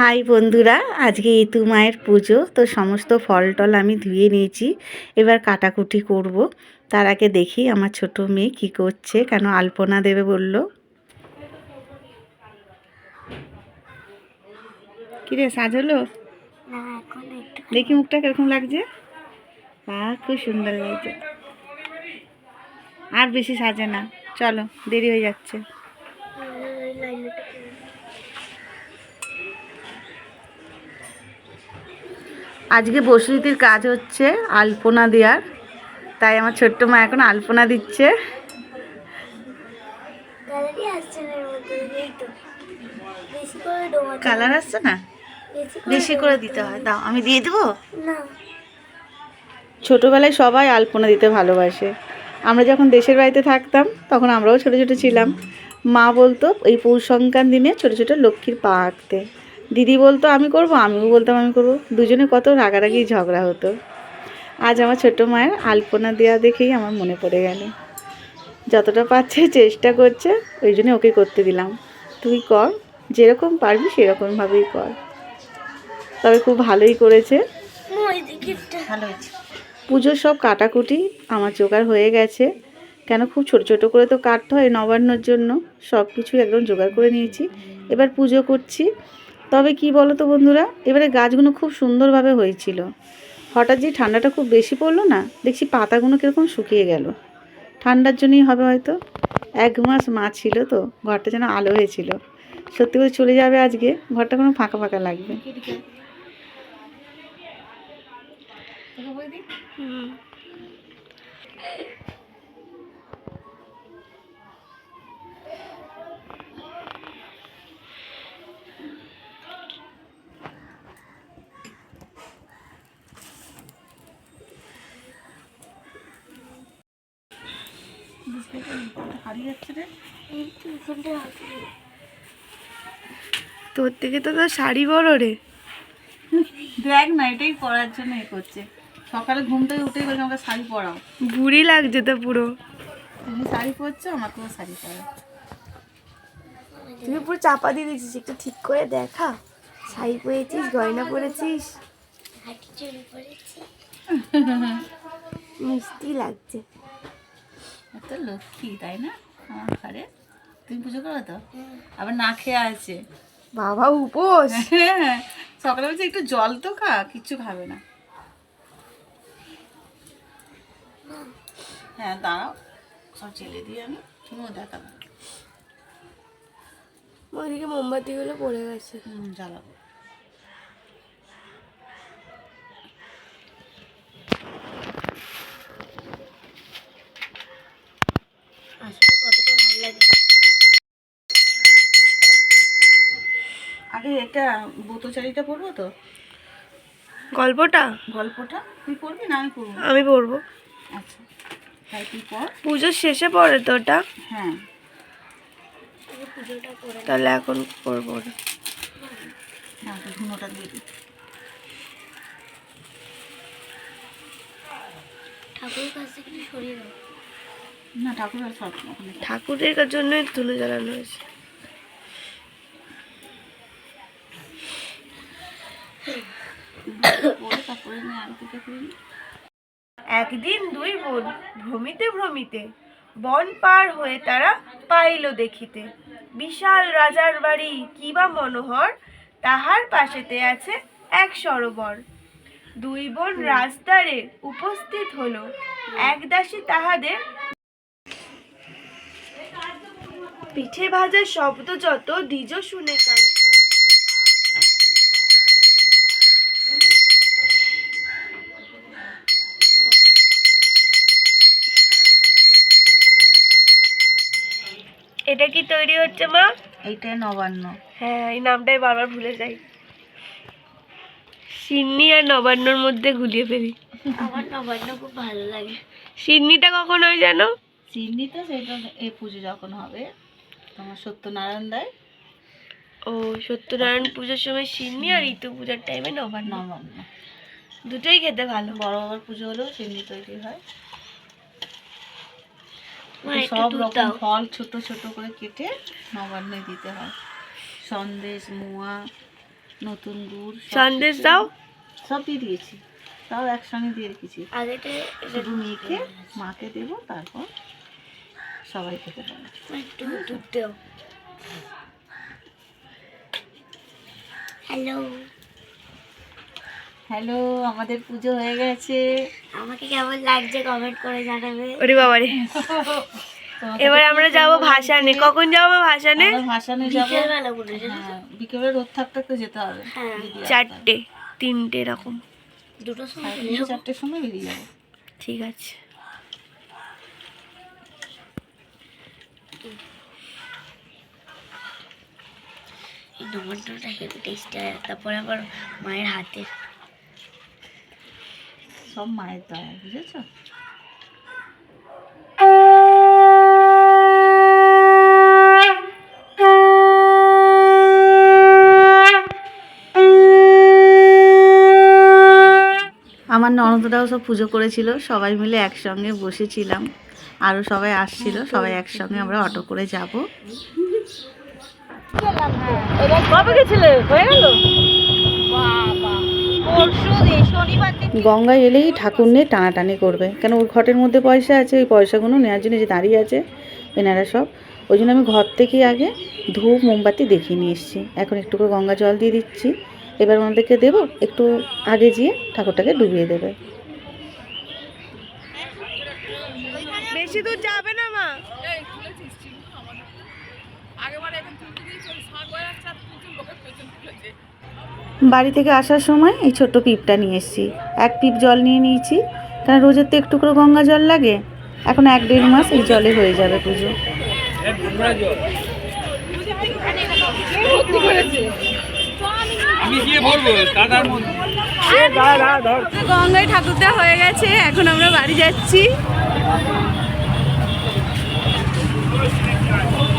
High বন্ধুরা আজকে ইতু মায়ের পুজো তো সমস্ত ফল টল আমি ধুয়ে নিয়েছি এবার কাটাকুটি করব। তার আগে দেখি আমার ছোট মেয়ে কি করছে কেন আলপনা দেবে বলল। কিরে সাজলো? না এখন দেখি মুখটা কীরকম লাগছে? খুব সুন্দর লাগছে। আর বেশি সাজে না। চলো দেরি হয়ে যাচ্ছে ওই লাইনটা আজকে বসুতির কাজ হচ্ছে আলপনা দেওয়ার। তাই আমার ছোট্ট মা এখন আলপনা দিচ্ছে। কালার আসছে না? বেশি করে দিতে হয়। দাও আমি দিয়ে দেবো? ছোটোবেলায় সবাই আলপনা দিতে ভালোবাসে। আমরা যখন দেশের বাড়িতে থাকতাম তখন আমরাও ছোটো ছোটো ছিলাম। মা বলতো এই পৌষ সংক্রান্ত দিনে ছোটো ছোটো লক্ষ্মীর পা আঁকতে। দিদি বলতো আমি করব? আমিও বলতাম আমি করব। দুজনে কত রাগারাগি ঝগড়া হতো। আজ আমার ছোটো মায়ের আলপনা দেওয়া দেখেই আমার মনে পড়ে গেল। যতটা পারছে চেষ্টা করছে ওই জন্য ওকে করতে দিলাম। তুই কর যেরকম পারবি সেরকমভাবেই কর। তবে খুব ভালোই করেছে। ভালো পুজোর সব কাটাকুটি আমার জোগাড় হয়ে গেছে। কেন খুব ছোট ছোট করে তো কাটতে হয় নবান্নর জন্য। সব কিছু একদম জোগাড় করে নিয়েছি। এবার পুজো করছি। তবে কি বলো তো বন্ধুরা এবারে গাছগুলো খুব সুন্দরভাবে হয়েছিল। হঠাৎ যে ঠান্ডাটা খুব বেশি পড়ল না দেখছি পাতাগুলো কীরকম শুকিয়ে গেল। ঠান্ডার জন্যই হবে হয়তো এক মাস মা ছিল তো ঘরটা যেন আলো হয়েছিল। সত্যি করে চলে যাবে আজকে ঘরটা কোনো ফাঁকা ফাঁকা লাগবে। হুম হারিয়ে যাচ্ছে রে এই তো এখানটা আছে তোর থেকে তো তোর শাড়ি বড় রে। দেখ না এটাই পরার জন্য এ করছে। সকালে ঘুম থেকে উঠেই বলছে আমাকে শাড়ি পরাও। বুড়ি লাগছে তো পুরো। তুমি শাড়ি পরছো আমাকেও শাড়ি পরাও তুই পুরো চাপা দিয়ে দিয়েছিস একটু ঠিক করে দেখা। শাড়ি পরেছিস গয়না পরেছিস। মিষ্টি লাগছে। এত লক্ষ্মী তাই না? আমার ঘরে। তুমি পুজো করো তো? আবার না খেয়ে আছে। বাবা উপোস। হ্যাঁ সকালে বলছে একটু জল তো খা কিচ্ছু খাবে না। হ্যাঁ দাঁড়াও। সব চেলে দিয়ে আমি। তুমিও দেখাবো। ওইদিকে মোমবাতিগুলো পড়ে গেছে। হুম জ্বালাবো। আসলে কতটা ভালো লাগে। আগে একটা বোতচারিটা পড়ব তো? গল্পটা? গল্পটা? তুই পড়বি না আমি পড়ব আমি পড়ব আচ্ছা তাই তুই পড় পুজোর শেষে পড়ে তো ওটা? হ্যাঁ। পুজোটা করে তাহলে এখন পড়ব। না ধুনোটা দিয়ে দিই। ঠাকুরের কাছ সরিয়ে দাও না ঠাকুর সব ঠাকুরের জন্যই ধুলো জ্বালানো হয়েছে। একদিন দুই বোন ভ্রমিতে ভ্রমিতে বন পার হয়ে তারা পাইল দেখিতে। বিশাল রাজার বাড়ি কিবা মনোহর তাহার পাশেতে আছে এক সরোবর। দুই বোন রাজদ্বারে উপস্থিত হলো। এক দাসী তাহাদের পিঠে ভাজার শব্দ যত দ্বিজ শুনে কানে। এটা কি তৈরি হচ্ছে মা? এইটাই নবান্ন। হ্যাঁ এই নামটাই বারবার ভুলে যাই। সিন্নি আর নবান্নর মধ্যে গুলিয়ে ফেলি। আমার নবান্ন খুব ভালো লাগে। সিন্নিটা কখন হয় জানো? চিনি তো সেটা এই পুজো যখন হবে। তোমার সত্যনারায়ণ দেয় ও সত্যনারায়ণ পুজোর সময় সিন্নি আর ঋতু পূজার টাইমে নবান্ন। নবান্ন। দুটোই খেতে ভালো। বড় বাবার পুজো হলেও চিনি তৈরি হয়। সব রকম ফল ছোট ছোট করে কেটে নবান্নে দিতে হয়। সন্দেশ মোয়া নতুন গুড় সন্দেশ দাও। সব দিয়ে দিয়েছি। তাও একসঙ্গে দিয়ে রেখেছি। শুধু মেখে মাকে দেবো তারপর সবাই খেতে পারে। হ্যালো। হ্যালো আমাদের পুজো হয়ে গেছে। আমাকে কেমন লাগছে কমেন্ট করে জানাবে। ওরে বাবারে। এবার আমরা যাব ভাসানে। কখন যাব ভাসানে? আমরা ভাসানে যাব। হ্যাঁ বিকেলে রোদ থাকতে থাকতে যেতে হবে। হ্যাঁ। আসবে। চারটে তিনটে এরকম। দুটো সময় চারটের সময় বেরিয়ে যাব। ঠিক আছে। এই হেভি হয়। তারপরে আবার মায়ের হাতের। সব মায়ের দয়া, বুঝেছ? আমার ননদরাও সব পুজো করেছিল, সবাই মিলে একসঙ্গে বসেছিলাম। আরও সবাই আসছিল, সবাই একসঙ্গে আমরা অটো করে যাব। গেল গঙ্গায় এলেই ঠাকুর নিয়ে টানাটানি করবে। কেন ওর ঘটের মধ্যে পয়সা আছে, ওই পয়সাগুলো নেওয়ার জন্য যে দাঁড়িয়ে আছে, এনারা সব। ওই জন্য আমি ঘর থেকে আগে ধূপ, মোমবাতি দেখিয়ে নিয়ে এসেছি। এখন একটু করে গঙ্গা জল দিয়ে দিচ্ছি। এবার ওনাদেরকে দেবো, একটু আগে গিয়ে ঠাকুরটাকে ডুবিয়ে দেবে। বেশি দূর যাবে না মা। বাড়ি থেকে আসার সময় এই ছোট্ট পিপটা নিয়ে এসেছি। এক পিপ জল নিয়ে নিয়েছি। কারণ রোজের তো একটু করে গঙ্গা জল লাগে। এখন এক দেড় মাস এই জলে হয়ে যাবে পুজো। গঙ্গায় ঠাকুরটা হয়ে গেছে এখন আমরা বাড়ি যাচ্ছি। Thank you.